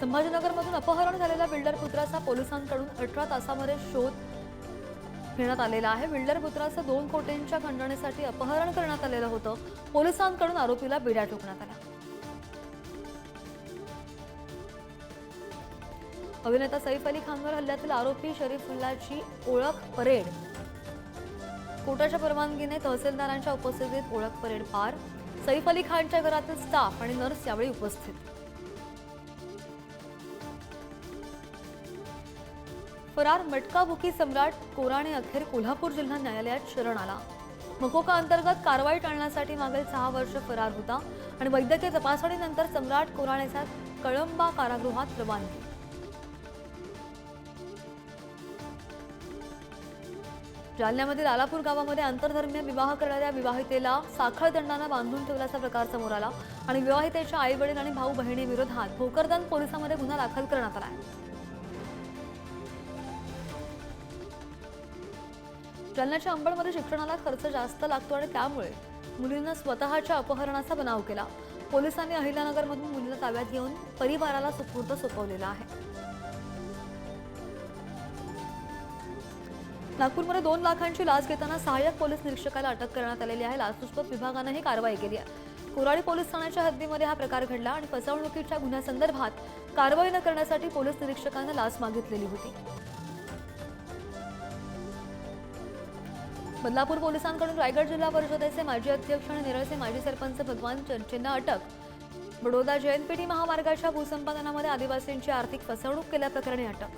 संभाजीनगरमधून अपहरण झालेल्या बिल्डर पुत्राचा पोलिसांकडून अठरा तासामध्ये शोध घेण्यात आलेला आहे. बिल्डर पुत्राचं दोन कोटींच्या खंडणीसाठी अपहरण करण्यात आलेलं होतं. पोलिसांकडून आरोपीला बिड्या ठोकण्यात आल्या. अभिनेता सैफ अली खानवर हल्ल्यातील आरोपी शरीफुल्लाची ओळख परेड. कोर्टाच्या परवानगीने तहसीलदारांच्या उपस्थितीत ओळख परेड पार. सैफ अली खानच्या घरातील स्टाफ आणि नर्स यावेळी उपस्थित. फरार मटकाबुकी सम्राट कोराणे अखेर कोल्हापूर जिल्हा न्यायालयात शरण आला. मकोका अंतर्गत कारवाई टाळण्यासाठी मागील सहा वर्ष फरार होता आणि वैद्यकीय तपासणीनंतर सम्राट कोराणेचा कळंबा कारागृहात रवानगी जालन्यामध्ये लालापूर गावामध्ये आंतरधर्मीय विवाह करणाऱ्या विवाहितेला साखळ दंडानं बांधून ठेवल्याचा प्रकार समोर आला आणि विवाहितेच्या आई वडील आणि भाऊ बहिणीविरोधात भोकरदन पोलिसांमध्ये गुन्हा दाखल करण्यात आला आहे. जालन्याच्या अंबडमध्ये शिक्षणाला खर्च जास्त लागतो आणि त्यामुळे मुलींना स्वतःच्या अपहरणाचा बनाव केला. पोलिसांनी अहिल्यानगरमधून मुलीला ताब्यात घेऊन परिवाराला सुपूर्द सोपवलेला आहे. नागपूरमध्ये दोन लाखांची लाच घेताना सहाय्यक पोलीस निरीक्षकाला अटक करण्यात आलेली आहे. लाचलुचपत विभागानं ही कारवाई केली आहे. कोराडी पोलीस ठाण्याच्या हद्दीमध्ये हा प्रकार घडला आणि फसवणुकीच्या गुन्ह्यासंदर्भात कारवाई न करण्यासाठी पोलीस निरीक्षकानं लाच मागितलेली होती. बदलापूर पोलिसांकडून रायगड जिल्हा परिषदेचे माजी अध्यक्ष आणि नेरळचे माजी सरपंच भगवान चर्चेंना अटक. बडोदा जयंतपेठी महामार्गाच्या भूसंपादनामध्ये आदिवासींची आर्थिक फसवणूक केल्याप्रकरणी अटक.